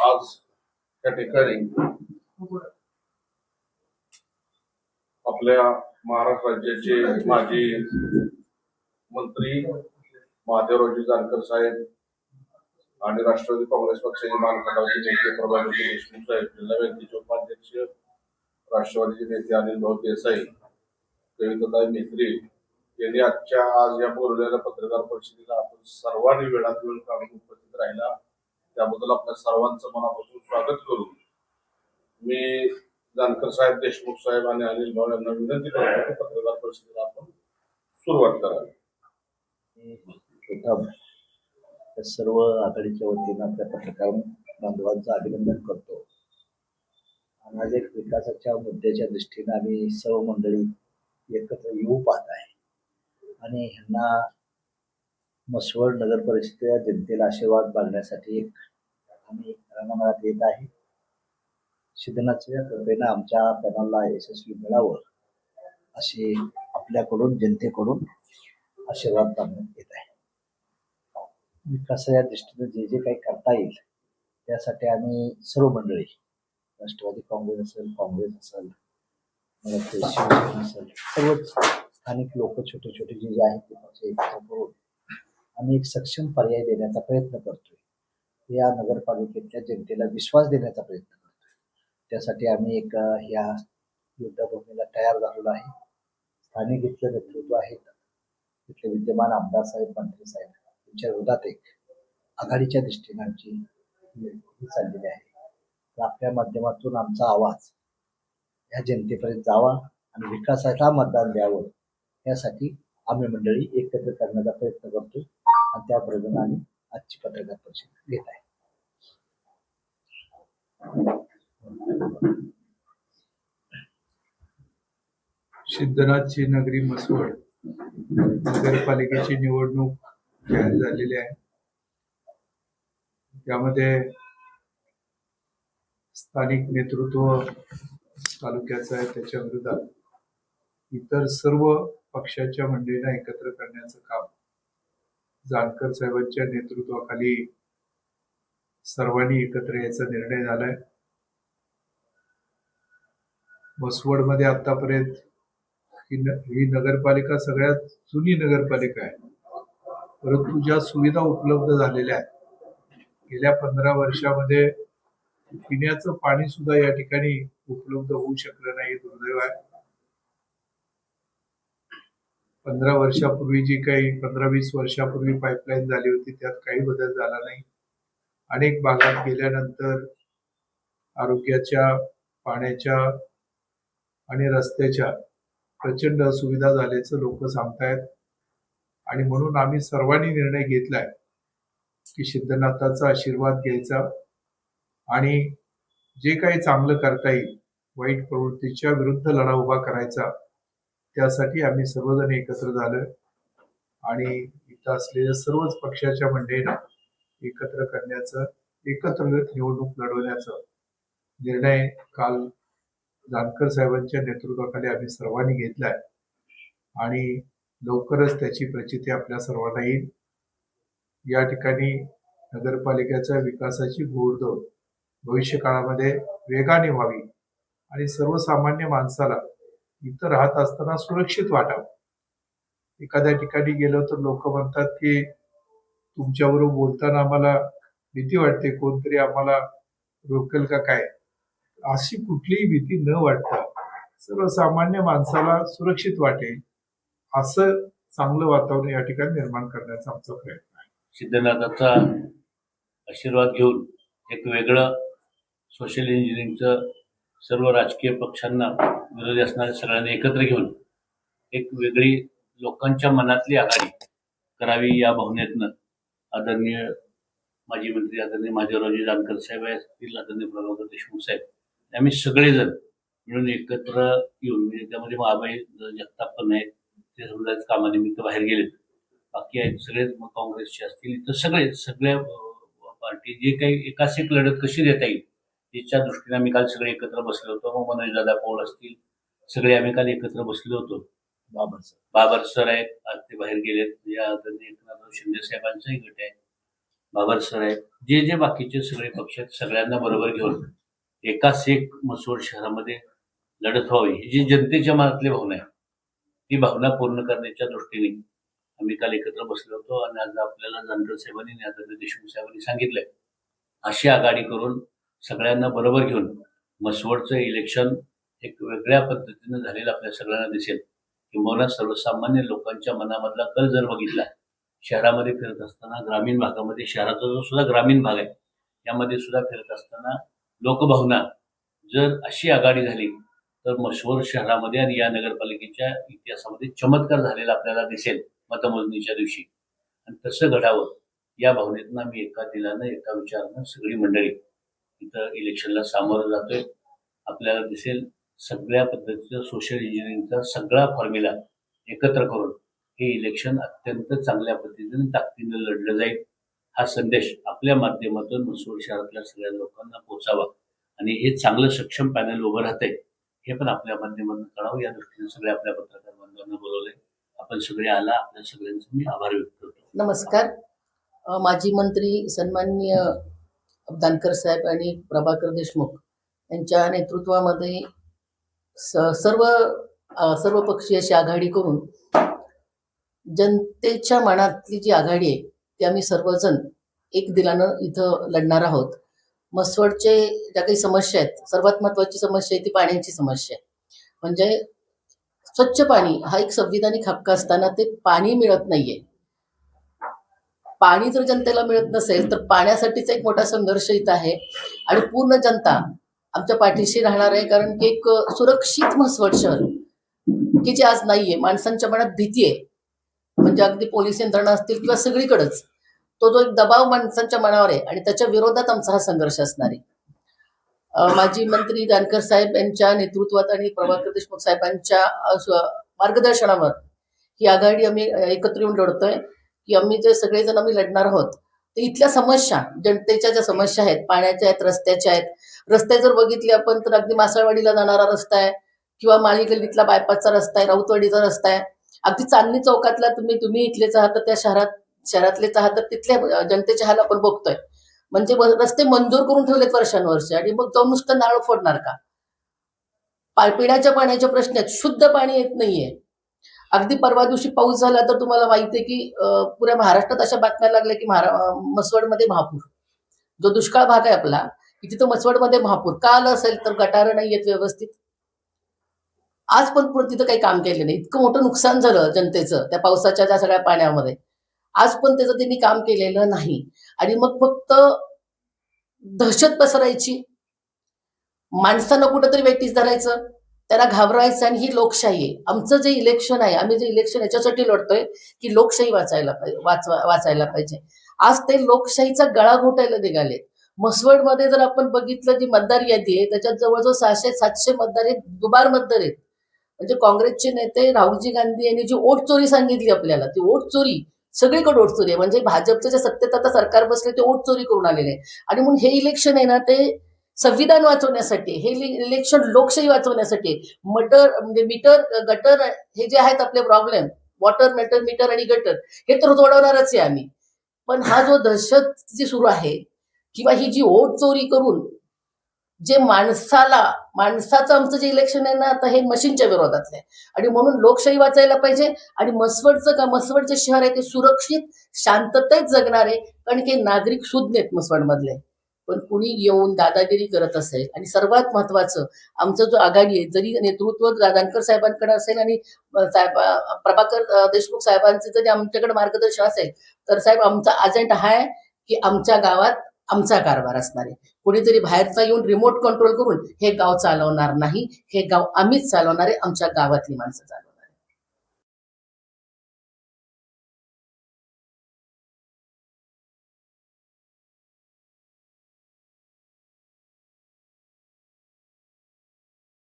आज त्या ठिकाणी आपल्या महाराष्ट्र राज्याचे माजी मंत्री महादेवरावजी जानकर साहेब आणि राष्ट्रवादी काँग्रेस पक्षाचे मानखटावचे नेते प्रभाजी देशमुख साहेब जिल्हा बँकेचे उपाध्यक्ष राष्ट्रवादीचे नेते अनिल भाऊ देसाई कविताताई मेत्री यांनी आजच्या आज या बोललेल्या पत्रकार परिषदेला आपण सर्वांनी वेळात वेळ काढून उपस्थित राहिला. त्याबद्दल आपल्या सर्वांचं मनापासून स्वागत करू. मी जानकर साहेब देशमुख साहेब आणि अनिल भाऊ यांना विनंती करतो की पत्रकार परिषदेला आपण सुरुवात करावी. या सर्व आघाडीच्या वतीनं आपल्या पत्रकार बांधवांचं अभिनंदन करतो. आणि आज एक विकासाच्या मुद्द्याच्या दृष्टीने आम्ही सर्व मंडळी एकत्र येऊ पाहत आहे. आणि ह्यांना मसवड नगर परिषदेच्या जनतेला आशीर्वाद मागण्यासाठी एक आम्ही रणांगणात येत आहे. सिद्धनाथच्या कृपेनं आमच्या पॅनलला यशस्वी मिळावं अशी आपल्याकडून जनतेकडून आशीर्वाद मागण्यात येत आहे. विकासाच्या दृष्टीने जे जे काही करता येईल त्यासाठी आम्ही सर्व मंडळी राष्ट्रवादी काँग्रेस असेल काँग्रेस असेल शिवसेना असेल सर्वच स्थानिक लोक छोटे छोटे जे जे आहेत ते एकत्र करून आम्ही एक सक्षम पर्याय देण्याचा प्रयत्न करतोय. या नगरपालिकेतल्या जनतेला विश्वास देण्याचा प्रयत्न करतोय. त्यासाठी आम्ही एक ह्या युद्धभूमीला तयार झालेलो आहे. स्थानिक इथलं नेतृत्व आहेत इथले विद्यमान आमदार साहेब मंत्री साहेब यांच्या विरोधात एक आघाडीच्या दृष्टीने आमची चाललेली आहे. तर आपल्या माध्यमातून आमचा आवाज ह्या जनतेपर्यंत जावा आणि विकासाला मतदान द्यावं. यासाठी आम्ही मंडळी एकत्र करण्याचा प्रयत्न करतो आणि त्या बरोबर आम्ही आजची पत्रकार परिषद घेत आहे. सिद्धनाथची नगरी मसवड नगरपालिकेची निवडणूक जाहीर झालेली आहे. त्यामध्ये स्थानिक नेतृत्व तालुक्याचं आहे त्याच्या विरोधात इतर सर्व पक्षाच्या मंडळीला एकत्र करण्याचं काम. जानकर साहेबांच्या नेतृत्वाखाली सर्वांनी एकत्र यायचा निर्णय झालाय. मसवडमध्ये आतापर्यंत ही नगरपालिका सगळ्यात जुनी नगरपालिका आहे. परंतु ज्या सुविधा उपलब्ध झालेल्या आहेत गेल्या पंधरा वर्षामध्ये पिण्याचं पाणी सुद्धा या ठिकाणी उपलब्ध होऊ शकलं नाही दुर्दैव आहे. पंधरा वर्षापूर्वी जी काही पंधरा वीस वर्षापूर्वी पाईपलाईन झाली होती त्यात काही बदल झाला नाही. अनेक भागात गेल्यानंतर आरोग्याच्या पाण्याच्या आणि रस्त्याच्या प्रचंड असुविधा झाल्याचं लोक सांगतायत. आणि म्हणून आम्ही सर्वांनी निर्णय घेतलाय की सिद्धनाथाचा आशीर्वाद घ्यायचा आणि जे काही चांगलं करता येईल वाईट प्रवृत्तीच्या विरुद्ध लढा उभा करायचा. त्यासाठी आम्ही सर्वजण एकत्र झालोय. आणि इथं असलेल्या सर्वच पक्षाच्या मंडळींना एकत्र करण्याचं एकत्र निवडणूक लढवण्याचा निर्णय काल जानकर साहेबांच्या नेतृत्वाखाली आम्ही सर्वांनी घेतलाय. आणि लवकरच त्याची प्रचिती आपल्या सर्वांना येईल. या ठिकाणी नगरपालिकेच्या विकासाची घोडदौड भविष्य काळामध्ये वेगाने व्हावी आणि सर्वसामान्य माणसाला इथं राहत असताना सुरक्षित वाटावं. एखाद्या ठिकाणी गेलो तर लोक म्हणतात की तुमच्याबरोबर बोलताना आम्हाला भीती वाटते कोणतरी आम्हाला रोकेल का काय? अशी कुठलीही भीती न वाटता सर्वसामान्य माणसाला सुरक्षित वाटेल असं चांगलं वातावरण या ठिकाणी निर्माण करण्याचा आमचा प्रयत्न आहे. सिद्धनाथाचा आशीर्वाद घेऊन एक वेगळं सोशल इंजिनिअरिंगचं सर्व राजकीय पक्षांना विरोधी असणाऱ्या सगळ्यांना एकत्र घेऊन एक वेगळी लोकांच्या मनातली आघाडी करावी या भावनेतनं आदरणीय माजी मंत्री आदरणीय माधवरावजी जानकर साहेब असतील आदरणीय प्रभाकर देशमुख साहेब. आम्ही सगळेजण मिळून एकत्र येऊन म्हणजे त्यामध्ये महाबाई जगताप पण आहेत ते समजायचं कामानिमित्त बाहेर गेलेत. बाकी आहेत सगळेच मग काँग्रेसचे असतील तर सगळे सगळ्या पार्टी जे काही एकाच एक लढत कशी देता येईल याच्या दृष्टीने आम्ही काल सगळे एकत्र बसलो होतो. मग मनोज दादा पौळ असतील? सगळे आम्ही काल एकत्र बसलो होतो. बाबर सर. बाबर सर आहेत. आज ते बाहेर गेलेत. या एकनाथराव शिंदे साहेबांचाही गट आहे. बाबर सर आहेत. जे जे बाकीचे सगळे पक्ष आहेत सगळ्यांना बरोबर घेऊन एकाच एक मसोड शहरामध्ये लढत व्हावी. ही जी जनतेच्या मनातली भावना आहे ती भावना पूर्ण करण्याच्या दृष्टीने आम्ही काल एकत्र बसलो होतो. आणि आज आपल्याला जानकर साहेबांनी देशमुख साहेबांनी सांगितलंय अशी आघाडी करून सगळ्यांना बरोबर घेऊन मसवडचं इलेक्शन एक वेगळ्या पद्धतीनं झालेलं आपल्या सगळ्यांना दिसेल. किंबहुना सर्वसामान्य लोकांच्या मनामधला कल जर बघितला शहरामध्ये फिरत असताना ग्रामीण भागामध्ये शहराचा जो सुद्धा ग्रामीण भाग आहे यामध्ये सुद्धा फिरत असताना लोकभावना जर अशी आघाडी झाली तर मशहूर शहरामध्ये आणि या नगरपालिकेच्या इतिहासामध्ये चमत्कार झालेला आपल्याला दिसेल मतमोजणीच्या दिवशी. आणि तसं घडावं या भावनेतनं आम्ही एका दिलानं एका विचारानं सगळी मंडळी इथं इलेक्शनला सामोरं जातोय. आपल्याला दिसेल सगळ्या पद्धतीचा सोशल इंजिनिअरिंगचा सगळा फॉर्म्युला एकत्र करून हे इलेक्शन अत्यंत चांगल्या पद्धतीने ताकदीनं लढलं जाईल. हा संदेश आपल्या माध्यमातून मसूर शहरातल्या सगळ्या लोकांना पोहोचावा आणि हे चांगलं सक्षम पॅनल उभं राहतंय हे पण आपल्या माध्यमातून कळावं. या दृष्टीने सगळे आपल्या पत्रकार बांधवांना बोलवलंय. आपण सगळे आला आपल्या सगळ्यांचं मी आभार व्यक्त करतो. नमस्कार. माजी मंत्री सन्माननीय दानकर साहेब आणि प्रभाकर देशमुख यांच्या नेतृत्वामध्ये स- सर्व सर्व पक्षीय अशी आघाडी करून जनतेच्या मनातली जी आघाडी आहे ती आम्ही सर्वजण एक दिलानं इथं लढणार आहोत. मसवडचे ज्या काही समस्या आहेत सर्वात महत्त्वाची समस्या आहे ती पाण्याची समस्या आहे. म्हणजे स्वच्छ पाणी हा एक संविधानिक हक्क असताना ते पाणी मिळत नाहीये. पाणी जर जनतेला मिळत नसेल तर पाण्यासाठीचा एक मोठा संघर्ष इथं आहे. आणि पूर्ण जनता आमच्या पाठीशी राहणार आहे कारण की एक सुरक्षित म्हसवड शहर की जे आज नाहीये माणसांच्या मनात भीती आहे. म्हणजे अगदी पोलीस यंत्रणा असतील किंवा सगळीकडेच तो जो एक दबाव माणसांच्या मनावर आहे आणि त्याच्या विरोधात आमचा हा संघर्ष असणार आहे. माजी मंत्री जानकर साहेब यांच्या नेतृत्वात आणि प्रभाकर देशमुख साहेबांच्या मार्गदर्शनावर ही आघाडी आम्ही एकत्र येऊन लढतोय. की आम्ही जे सगळेजण आम्ही लढणार आहोत तर इथल्या समस्या जनतेच्या ज्या समस्या आहेत पाण्याच्या आहेत रस्त्याच्या आहेत रस्ते जर बघितले आपण तर अगदी मासळवाडीला जाणारा रस्ता आहे किंवा माळी गल्लीतला बायपासचा रस्ता आहे राऊतवाडीचा रस्ता आहे. अगदी चांदणी चौकातला तुम्ही तुम्ही इथलेच आहात तर त्या शहरात शहरातलेच आहात तर तिथल्या जनतेच्या जनतेचे हाल आपण बघतोय. म्हणजे रस्ते मंजूर करून ठेवलेत वर्षानुवर्षे आणि मग जाऊन नुसतं नारळ फोडणार का? पिण्याच्या पाण्याचे प्रश्न आहेत शुद्ध पाणी येत नाहीये. अगदी परवा दिवशी पाऊस झाला तर तुम्हाला माहिती आहे की पुऱ्या महाराष्ट्रात अशा बातम्या लागल्या की महारा मसवडमध्ये महापूर. जो दुष्काळ भाग आहे आपला की तिथं मसवडमध्ये महापूर. का आलं असेल तर गटारं नाही येत व्यवस्थित. आज पण पुढे तिथं काही काम केलं नाही. इतकं मोठं नुकसान झालं जनतेचं त्या पावसाच्या त्या सगळ्या पाण्यामध्ये. आज पण त्याचं त्यांनी काम केलेलं नाही. आणि मग फक्त दहशत पसरायची. माणसानं कुठंतरी वेटीस धरायचं. त्याला घाबरायचं आणि ही लोकशाही आहे. आमचं जे इलेक्शन आहे आम्ही जे इलेक्शन याच्यासाठी लढतोय की लोकशाही वाचायला पाहिजे वाचवा वाचायला पाहिजे. आज ते लोकशाहीचा गळा घोटायला निघालेत मसवडमध्ये जर आपण बघितलं जी मतदार यादी आहे त्याच्यात जवळजवळ सहाशे सातशे मतदार आहेत दुबार मतदार आहेत. म्हणजे काँग्रेसचे नेते राहुलजी गांधी यांनी जी ओट चोरी सांगितली आपल्याला ती ओट चोरी सगळीकडे ओट चोरी आहे. म्हणजे भाजपचं जे सत्तेत आता सरकार बसले ते ओट चोरी करून आलेले आहे. आणि म्हणून हे इलेक्शन आहे ना ते संविधान वाचवण्यासाठी हे इलेक्शन लोकशाही वाचवण्यासाठी मटर म्हणजे मीटर गटर हे जे आहेत आपले प्रॉब्लेम वॉटर मेटर मीटर आणि गटर हे तर सोडवणारच आहे आम्ही. पण हा जो दहशत जी सुरू आहे किंवा ही जी ओट चोरी करून जे माणसाला माणसाचं आमचं जे इलेक्शन आहे ना आता हे मशीनच्या विरोधातलं आहे. आणि म्हणून लोकशाही वाचायला पाहिजे आणि मसवडचं का मसवडचे शहर आहे ते सुरक्षित शांततेत जगणारे कारण की नागरिक शुद्ध आहेत मसवडमधले. पण कुणी येऊन दादागिरी करत असेल आणि सर्वात महत्वाचं आमचा जो आघाडी आहे जरी नेतृत्व दादांकर साहेबांकडे असेल आणि साहेब प्रभाकर देशमुख साहेबांचे जरी आमच्याकडे मार्गदर्शन असेल तर साहेब आमचा अजेंडा हा आहे की आमच्या गावात आमचा कारभार असणार आहे. कुणीतरी बाहेरचा येऊन रिमोट कंट्रोल करून हे गाव चालवणार नाही हे गाव आम्हीच चालवणार आहे आमच्या गावातली माणसं चालवणार.